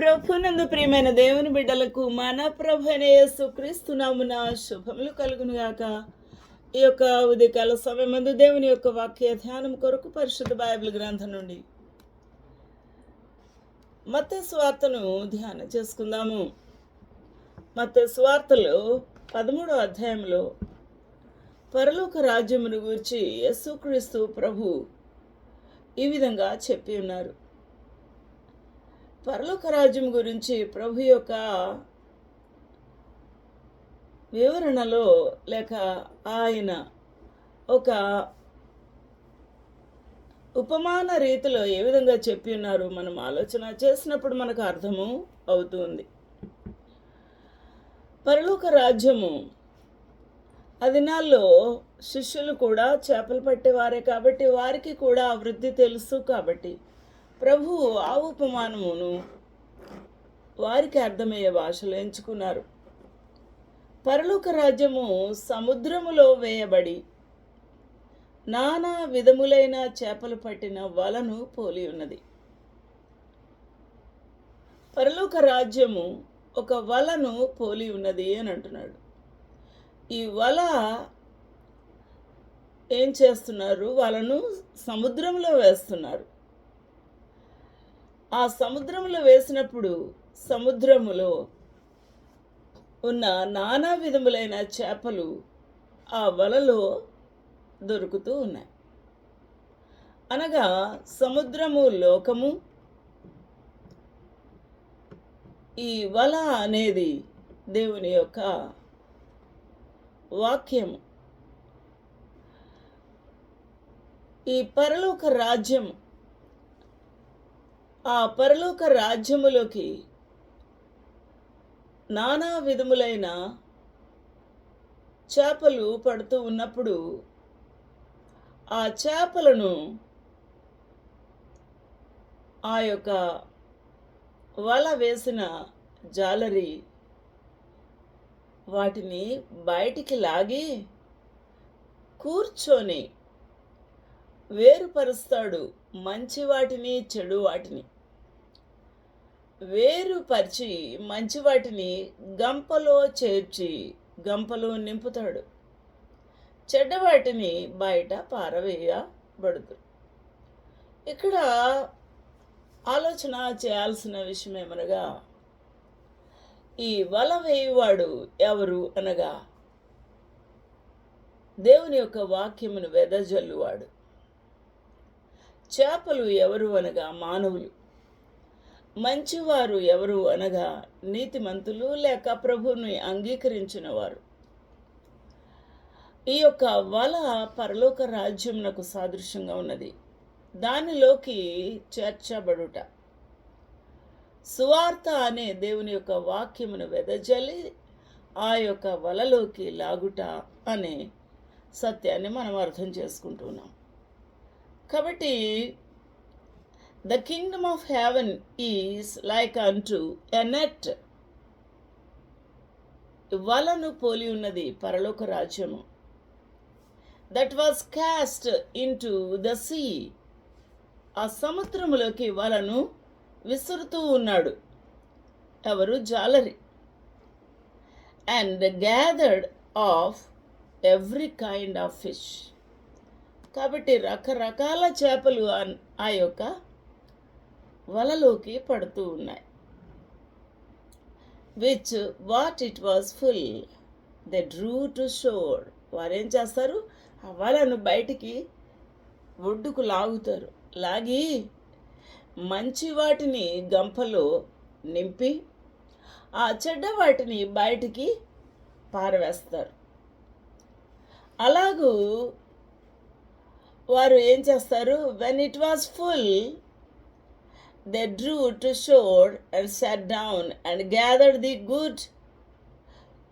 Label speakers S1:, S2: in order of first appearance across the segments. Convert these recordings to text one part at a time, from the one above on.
S1: ప్రభునందు ప్రియమైన దేవుని బిడ్డలకు మన ప్రభు యేసు శుభములు కలుగునుగాక. ఈ యొక్క ఉదయకాల సమయమందు దేవుని యొక్క వాక్య ధ్యానం కొరకు పరిశుద్ధ బైబిల్ గ్రంథం నుండి మత స్వార్తను ధ్యానం చేసుకుందాము. మత స్వార్తలో పదమూడో అధ్యాయంలో పరలోక రాజ్యమును గూర్చి యేసుక్రీస్తు ప్రభు ఈ విధంగా చెప్పి ఉన్నారు. పరలోక రాజ్యం గురించి ప్రభు యొక్క వివరణలో లేక ఆయన ఒక ఉపమాన రీతిలో ఏ విధంగా చెప్పి ఉన్నారు? మనం ఆలోచన చేసినప్పుడు మనకు అర్థము అవుతుంది. పరలోక రాజ్యము అదినాల్లో శిష్యులు కూడా చేపలు పట్టేవారే కాబట్టి వారికి కూడా వృద్ధి తెలుసు కాబట్టి ప్రభువు ఆ ఉపమానమును వారికి అర్థమయ్యే భాషలో ఎంచుకున్నారు. పరలోక రాజ్యము సముద్రములో వేయబడి నానా విధములైన చేపలు పట్టిన వలను పోలి ఉన్నది. పరలోక రాజ్యము ఒక వలను పోలి ఉన్నది అని అంటున్నాడు. ఈ వల ఏం చేస్తున్నారు? వలను సముద్రంలో వేస్తున్నారు. ఆ సముద్రంలో వేసినప్పుడు సముద్రములో ఉన్న నానా విధములైన చేపలు ఆ వలలో దొరుకుతూ ఉన్నాయి. అనగా సముద్రము లోకము ఈ వల అనేది దేవుని యొక్క వాక్యము. ఈ పరలోక రాజ్యం ఆ పరలోక రాజ్యములోకి నానా విధములైన చేపలు పడుతూ ఉన్నప్పుడు ఆ చేపలను ఆ యొక్క వల వేసిన జాలరి వాటిని బయటికి లాగి కూర్చొని వేరుపరుస్తాడు. మంచి వాటిని చెడు వాటిని. వేరుపరిచి మంచి వాటిని గంపలో చేర్చి గంపలో నింపుతాడు. చెడ్డ వాటిని బయట పారవేయబడదు. ఇక్కడ ఆలోచన చేయాల్సిన విషయం ఏమనగా ఈ వల వేయువాడు ఎవరు అనగా దేవుని యొక్క వాక్యమును వెదజల్లువాడు. చేపలు ఎవరు అనగా మానవులు. మంచివారు ఎవరు అనగా నీతిమంతులు లేక ప్రభువుని అంగీకరించిన వారు ఈ యొక్క వల పరలోక రాజ్యమునకు సాదృశ్యంగా ఉన్నది. దానిలోకి చేర్చబడుట. సువార్త అనే దేవుని యొక్క వాక్యమును వెదజల్లి ఆ యొక్క వలలోకి లాగుట అనే సత్యాన్ని మనం అర్థం చేసుకుంటున్నాం కాబట్టి the kingdom of heaven is like unto a net వలను పోలి ఉన్నది పరలోక రాజ్యము that was cast into the sea ఆ సముద్రములోకి వలను విసురుతూ ఉన్నాడు. ఎవరు జాలరి? And gathered of every kind of fish కాబట్టి రకరకాల చేపలు ఆ యొక్క వలలోకి పడుతూ ఉన్నాయి. Which what it was full the drew to shore వారేం చేస్తారు? ఆ వలను బయటికి ఒడ్డుకు లాగుతారు. లాగి మంచి వాటిని గంపలో నింపి ఆ చెడ్డ వాటిని బయటికి పారవేస్తారు. అలాగూ వారు ఏం చేస్తారు? When it was full they drew to shore and sat down and gather the good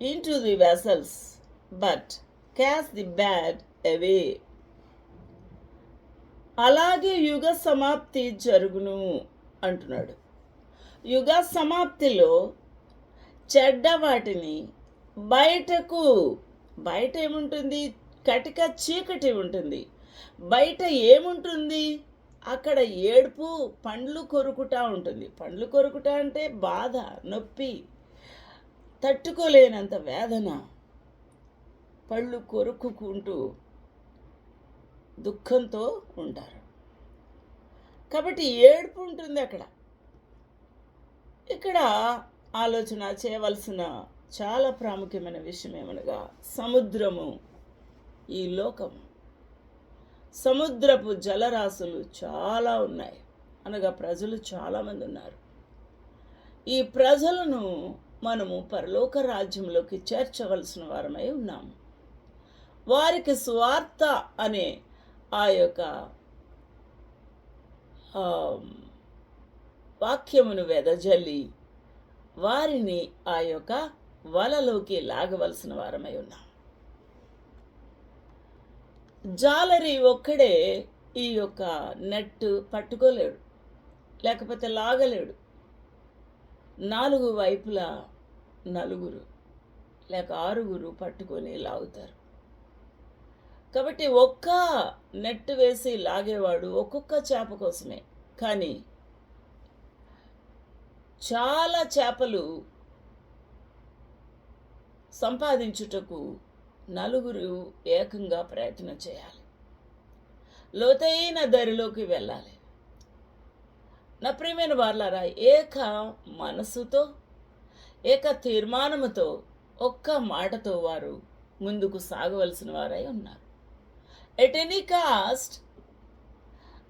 S1: into the the but but the the bad అలాగే యుగ సమాప్తి జరుగును అంటున్నాడు. యుగ సమాప్తిలో చెడ్డ వాటిని బయటకు బయట ఏముంటుంది? కటిక చీకటి ఉంటుంది. బయట ఏముంటుంది? అక్కడ ఏడుపు పండ్లు కొరుకుట ఉంటుంది. పండ్లు కొరుకుట అంటే బాధ నొప్పి తట్టుకోలేనంత వేదన. పళ్ళు కొరుక్కుంటూ దుఃఖంతో ఉంటారు. కాబట్టి ఏడుపు ఉంటుంది అక్కడ. ఇక్కడ ఆలోచన చేయవలసిన చాలా ప్రాముఖ్యమైన విషయం ఏమనగా సముద్రము ఈ లోకం సముద్రపు జలరాశులు చాలా ఉన్నాయి. అనగా ప్రజలు చాలామంది ఉన్నారు. ఈ ప్రజలను మనము పరలోక రాజ్యంలోకి చేర్చవలసిన వారమై ఉన్నాము వారికి స్వార్థ అనే ఆ యొక్క వాక్యమును వెదజల్లి వారిని ఆ యొక్క వలలోకి లాగవలసిన వారమై ఉన్నాం. జాలరి ఒక్కడే ఈ యొక్క నెట్ పట్టుకోలేడు లేకపోతే లాగలేడు. నాలుగు వైపులా నలుగురు లేక ఆరుగురు పట్టుకొని లాగుతారు. కాబట్టి ఒక్క నెట్ వేసి లాగేవాడు ఒక్కొక్క చేప కోసమే. కానీ చాలా చేపలు సంపాదించుటకు నలుగురు ఏకంగా ప్రయత్నం చేయాలి. లోతైన దరిలోకి వెళ్ళాలి. నా ప్రియమైన వాళ్ళారా ఏక మనసుతో ఏక తీర్మానముతో ఒక్క మాటతో వారు ముందుకు సాగవలసిన వారై ఉన్నారు. ఎట్ ఎనీ కాస్ట్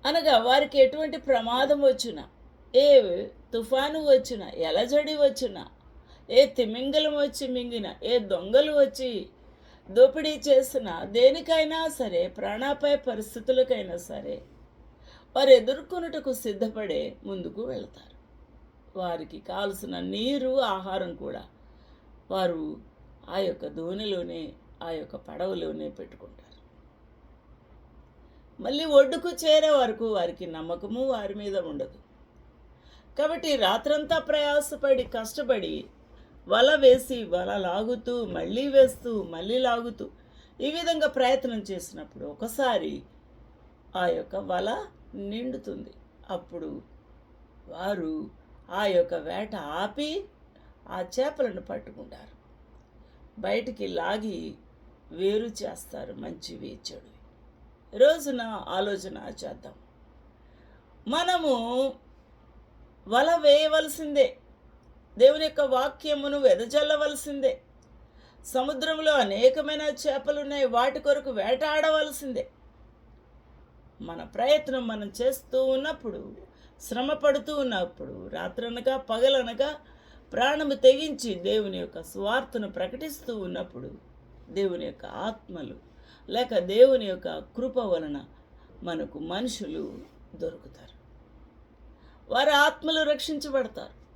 S1: అనగా వారికి ఎటువంటి ప్రమాదం వచ్చినా ఏ తుఫాను వచ్చినా ఎలజడి వచ్చినా ఏ తిమింగలం వచ్చి మింగిన ఏ దొంగలు వచ్చి దోపిడీ చేసిన దేనికైనా సరే ప్రాణాపాయ పరిస్థితులకైనా సరే వారు ఎదుర్కొనుటకు సిద్ధపడే ముందుకు వెళతారు. వారికి కావలసిన నీరు ఆహారం కూడా వారు ఆ యొక్క దోణిలోనే ఆ యొక్క పడవలోనే పెట్టుకుంటారు. మళ్ళీ ఒడ్డుకు చేరే వరకు వారికి నమ్మకము వారి మీద ఉండదు. కాబట్టి రాత్రంతా ప్రయాసపడి కష్టపడి వల వేసి వల లాగుతూ మళ్ళీ వేస్తూ మళ్ళీ లాగుతూ ఈ విధంగా ప్రయత్నం చేసినప్పుడు ఒకసారి ఆ యొక్క వల నిండుతుంది. అప్పుడు వారు ఆ యొక్క వేట ఆపి ఆ చేపలను పట్టుకుంటారు. బయటికి లాగి వేరు చేస్తారు మంచివి చెడువి రోజున ఆలోచన చేద్దాం. మనము వల వేయవలసిందే. దేవుని యొక్క వాక్యమును వెదజల్లవలసిందే. సముద్రంలో అనేకమైన చేపలు ఉన్నాయి వాటి కొరకు వేటాడవలసిందే. మన ప్రయత్నం మనం చేస్తూ ఉన్నప్పుడు శ్రమ పడుతూ ఉన్నప్పుడు రాత్రనగా పగలనగా ప్రాణము తెగించి దేవుని యొక్క స్వార్థను ప్రకటిస్తూ ఉన్నప్పుడు దేవుని యొక్క ఆత్మలు లేక దేవుని యొక్క కృప వలన మనకు మనుషులు దొరుకుతారు. వారి ఆత్మలు రక్షించబడతారు.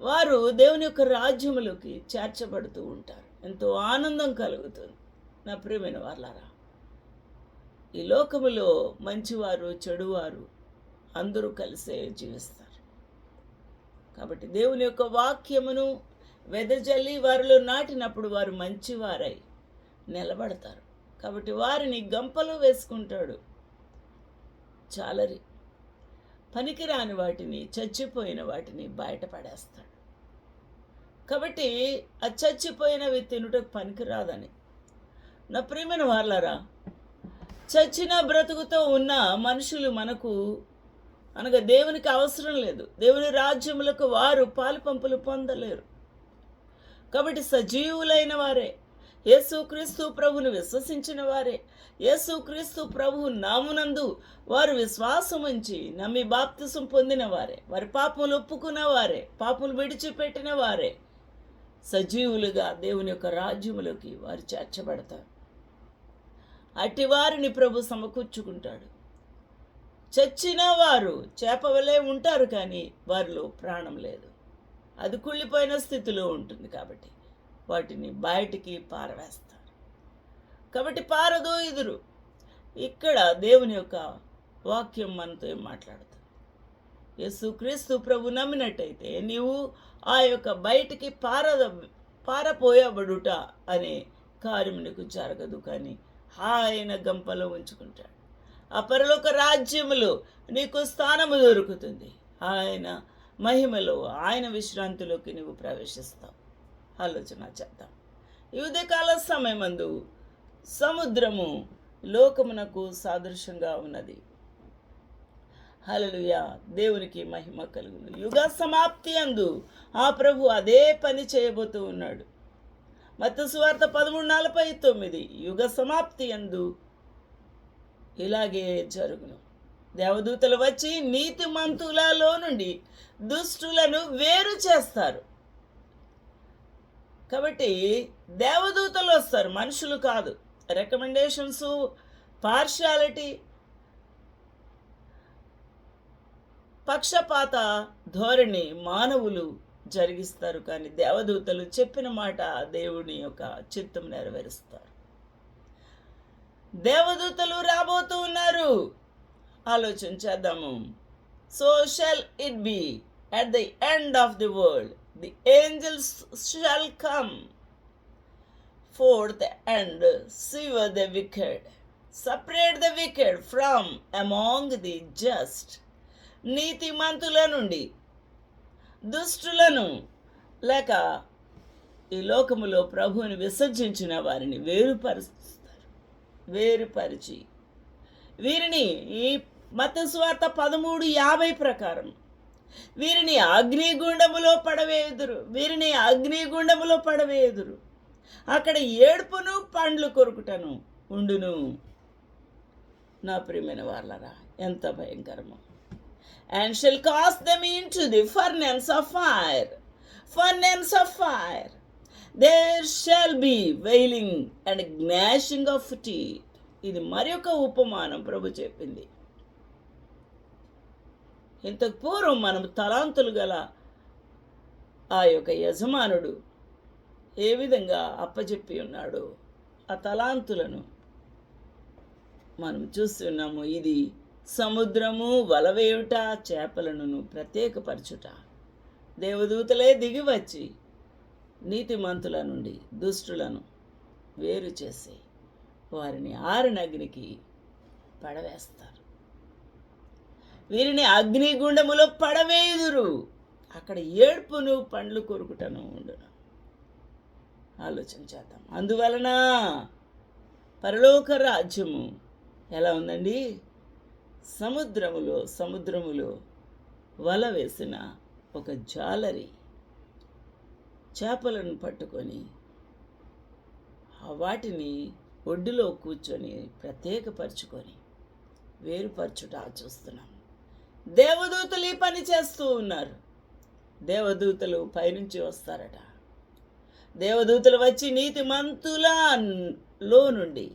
S1: వారు దేవుని యొక్క రాజ్యములోకి చేర్చబడుతూ ఉంటారు. ఎంతో ఆనందం కలుగుతుంది. నా ప్రియమైన వాళ్ళారా ఈ లోకములో మంచివారు చెడువారు అందరూ కలిసే జీవిస్తారు. కాబట్టి దేవుని యొక్క వాక్యమును వెదజల్లి వారిలో నాటినప్పుడు వారు మంచివారై నిలబడతారు. కాబట్టి వారిని గంపలో వేసుకుంటాడు చాలరి. పనికిరాని వాటిని చచ్చిపోయిన వాటిని బయటపడేస్తాడు. కాబట్టి ఆ చచ్చిపోయినవి తినుటకు పనికిరాదని. నా ప్రియమైన వాళ్ళారా చచ్చిన బ్రతుకుతో ఉన్న మనుషులు మనకు అనగా దేవునికి అవసరం లేదు. దేవుని రాజ్యములకు వారు పాలు పంపులు పొందలేరు. కాబట్టి సజీవులైన వారే యేసుక్రీస్తు ప్రభును విశ్వసించిన వారే యేసుక్రీస్తు ప్రభు నామునందు వారు విశ్వాసం ఉంచి నమ్మి బాప్తిసం పొందిన వారే వారి పాపములు ఒప్పుకున్న వారే పాపములు విడిచిపెట్టిన వారే సజీవులుగా దేవుని యొక్క రాజ్యములోకి వారు చేర్చబడతారు. అట్టి వారిని ప్రభు సమకూర్చుకుంటాడు. చచ్చిన వారు చేపవలే ఉంటారు కానీ వారిలో ప్రాణం లేదు. అది కుళ్ళిపోయిన స్థితిలో ఉంటుంది కాబట్టి వాటిని బయటికి పారవేస్తారు. కాబట్టి పారదో ఎదురు ఇక్కడ దేవుని యొక్క వాక్యం మనతో ఏం మాట్లాడుతుంది? యేసుక్రీస్తు ప్రభు నమ్మినట్టయితే నీవు ఆ యొక్క బయటికి పారద పారపోయబడుట అనే కార్యం నీకు జరగదు కానీ ఆయన గంపలో ఉంచుకుంటాడు. ఆ పరలోక రాజ్యములో నీకు స్థానము దొరుకుతుంది. ఆయన మహిమలో ఆయన విశ్రాంతిలోకి నువ్వు ప్రవేశిస్తావు. ఆలోచన చేద్దాం. ఈ ఉదయకాల సమయమందు సముద్రము లోకమునకు సాదృశ్యంగా ఉన్నది. హల్లెలూయా. దేవునికి మహిమ కలుగును. యుగ సమాప్తి అందు ఆ ప్రభు అదే పని చేయబోతూ ఉన్నాడు. మత్తు సువార్త పదమూడు నలభై తొమ్మిది. యుగ సమాప్తి అందు ఇలాగే జరుగును. దేవదూతలు వచ్చి నీతి మంతులలో నుండి దుష్టులను వేరు చేస్తారు. కాబట్టి దేవదూతలు వస్తారు మనుషులు కాదు. రికమెండేషన్స్ పార్షాలిటీ పక్షపాత ధోరణి మానవులు జరిగిస్తారు కానీ దేవదూతలు చెప్పిన మాట దేవుని యొక్క చిత్తం నెరవేరుస్తారు. దేవదూతలు రాబోతూ ఉన్నారు. ఆలోచన చేద్దాము. So shall it be at the end of the world the angels shall come forth and sever the wicked. Separate the wicked from among the just నీతిమంతుల నుండి దుష్టులను లేక ఈ లోకములో ప్రభువుని విసర్జించిన వారిని వేరుపరుస్తారు. వేరుపరిచి వీరిని ఈ మతస్వార్త పదమూడు యాభై ప్రకారం వీరిని అగ్నిగుండములో పడవేయుదురు. వీరిని అగ్నిగుండములో పడవేయుదురు. అక్కడ ఏడుపును పండ్లు కొరుకుటను ఉండును. నా ప్రియమైన వాళ్ళరా ఎంత భయంకరమో. And shall cast them into the for furnace of fire for furnace of fire there shall be wailing and gnashing of teeth ఇది మరి ఒక ఉపమానం ప్రభు చెప్పింది. ఇంతకు పూర్వం మనం తలాంతులు గల ఆ యొక్క యజమానుడు ఏ విధంగా అప్పచెప్పి ఉన్నాడో? ఆ తలాంతులను మనం చూస్తున్నాము ఇది సముద్రము వలవేయుట చేపలను ప్రత్యేకపరచుట. దేవదూతలే దిగి వచ్చి నీతిమంతుల నుండి దుష్టులను వేరు చేసి వారిని ఆరునగ్నికి పడవేస్తారు. వీరిని అగ్నిగుండములో పడవేయుదురు. అక్కడ ఏడ్పును పండ్లు కొరుకుటను ఉండును. ఆలోచన చేద్దాం. అందువలన పరలోక రాజ్యము ఎలా ఉందండి? సముద్రములో సముద్రములో వల వేసిన ఒక జాలరి చేపలను పట్టుకొని వాటిని ఒడ్డులో కూర్చొని ప్రత్యేకపరచుకొని వేరుపరచుట చూస్తున్నాం. దేవదూతలు ఈ పని చేస్తూ ఉన్నారు. దేవదూతలు పైనుంచి వస్తారట. దేవదూతలు వచ్చి నీతి మంతులలో నుండి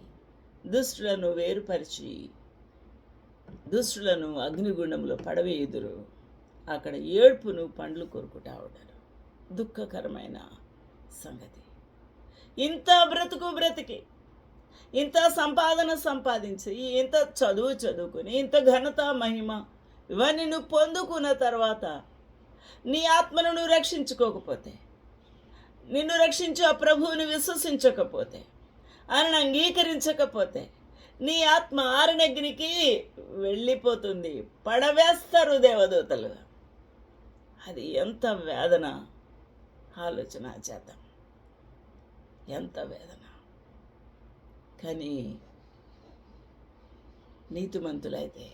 S1: దుష్టులను వేరుపరిచి దుష్టులను అగ్నిగుండంలో పడవేయుదురు. అక్కడ ఏడ్పును పండ్లు కొరుకుటా ఉండరు దుఃఖకరమైన సంగతి. ఇంత బ్రతుకు బ్రతికి ఇంత సంపాదన సంపాదించి ఇంత చదువు చదువుకుని ఇంత ఘనత మహిమ ఇవన్నీ నువ్వు పొందుకున్న తర్వాత నీ ఆత్మను నువ్వు రక్షించుకోకపోతే నిన్ను రక్షించు ఆ ప్రభువుని విశ్వసించకపోతే ఆయన అంగీకరించకపోతే నీ ఆత్మ ఆరునగ్నికి వెళ్ళిపోతుంది. పడవేస్తారు దేవదూతలు. అది ఎంత వేదన? ఆలోచన చేద్దాం. ఎంత వేదన? కానీ నీతిమంతులైతే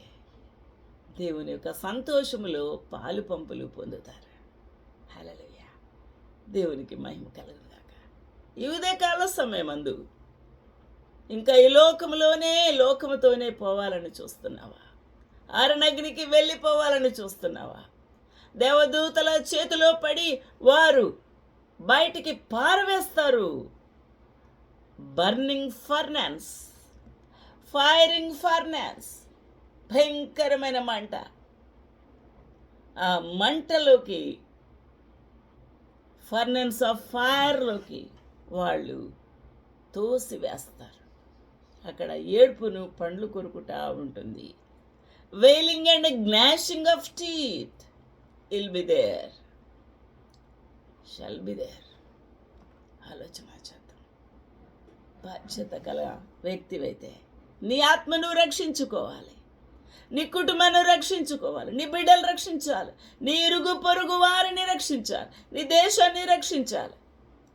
S1: దేవుని యొక్క సంతోషములో పాలు పంపులు పొందుతారు. హలలే దేవునికి మహిమ కలుగుదాక ఈ ఉదయకాల సమయమందు ఇంకా ఈ లోకంలోనే లోకముతోనే పోవాలని చూస్తున్నావా? అరణగ్నికి వెళ్ళిపోవాలని చూస్తున్నావా? దేవదూతల చేతిలో పడి వారు బయటికి పారవేస్తారు. బర్నింగ్ ఫర్నాన్స్ ఫైరింగ్ ఫర్నాన్స్ భయంకరమైన మంట. ఆ మంటలోకి ఫర్నెన్స్ ఆఫ్ ఫైర్లోకి వాళ్ళు తోసి వేస్తారు అక్కడ ఏడుపును పండ్లు కొరుకుటా ఉంటుంది. Wailing and gnashing of teeth will be there shall be there ఆలోచన చేద్దాం. బాధ్యత గల వ్యక్తివైతే నీ ఆత్మను రక్షించుకోవాలి. నీ కుటుంబాన్ని రక్షించుకోవాలి నీ బిడ్డలు రక్షించాలి నీ ఇరుగు పొరుగు వారిని రక్షించాలి నీ దేశాన్ని రక్షించాలి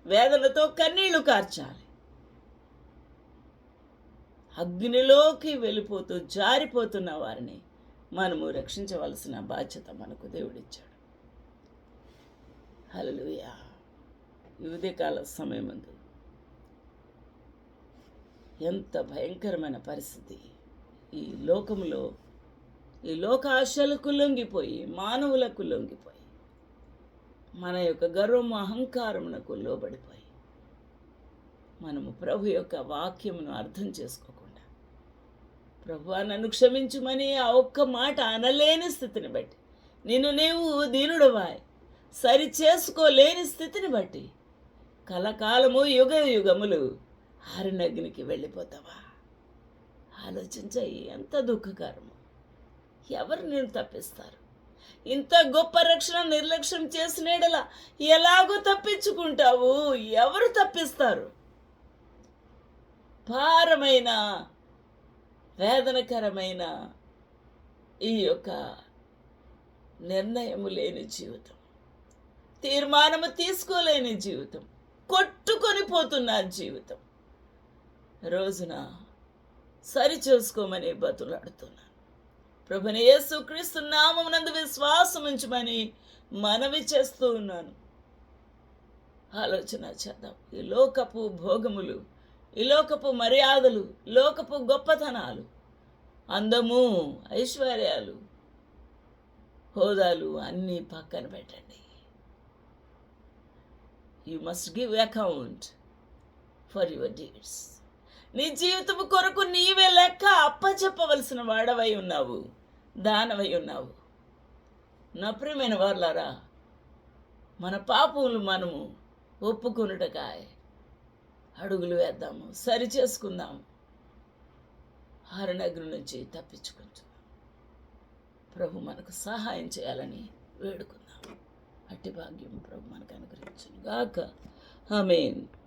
S1: వేదనతో కన్నీళ్ళు కార్చాలి. అగ్నిలోకి వెళ్ళిపోతూ జారిపోతున్న వారిని మనము రక్షించవలసిన బాధ్యత మనకు దేవుడిచ్చాడు. హలలుయా యువదకాల సమయం ఉంది ఎంత భయంకరమైన పరిస్థితి ఈ లోకములో ఈ లోకాశలకు లొంగిపోయి మానవులకు లొంగిపోయి మన యొక్క గర్వము అహంకారమునకు లోబడిపోయి మనము ప్రభు యొక్క వాక్యమును అర్థం చేసుకోకుండా ప్రభు నన్ను క్షమించుమని ఆ ఒక్క మాట అనలేని స్థితిని బట్టి నిన్ను నీవు దీనుడవాయ్ సరి చేసుకోలేని స్థితిని బట్టి కలకాలము యుగ యుగములు ఆరినగ్నికి వెళ్ళిపోతావా? ఆలోచించాయి ఎంత దుఃఖకరము. ఎవరు నేను తప్పిస్తారు? ఇంత గొప్ప రక్షణ నిర్లక్ష్యం చేసినేడలా ఎలాగో తప్పించుకుంటావు? ఎవరు తప్పిస్తారు? భారమైన వేదనకరమైన ఈ యొక్క నిర్ణయము లేని జీవితం. తీర్మానము తీసుకోలేని జీవితం. కొట్టుకొని పోతున్న జీవితం. రోజున సరి చేసుకోమని బతులాడుతున్నాను. ప్రభుని యేసు క్రీస్తు నామమునందు విశ్వాసం ఉంచమని మనవి చేస్తూ ఉన్నాను. ఆలోచన చేద్దాం. ఈ లోకపు భోగములు ఈ లోకపు మర్యాదలు లోకపు గొప్పతనాలు అందము ఐశ్వర్యాలు హోదాలు అన్నీ పక్కన పెట్టండి. You must give account for your deeds నీ జీవితము కొరకు నీవే లెక్క అప్పచెప్పవలసిన వాడవై ఉన్నావు దానవై ఉన్నావు. నా ప్రియమైన వార్లారా మన పాపములు మనము ఒప్పుకొనుటకాయ అడుగులు వేద్దాము సరి చేసుకుందాము హరణగ్రి నుంచి తప్పించుకుంటున్నాం. ప్రభు మనకు సహాయం చేయాలని వేడుకుందాం. అట్టి భాగ్యం ప్రభు మనకు అనుగ్రహించును గాక ఆమెన్.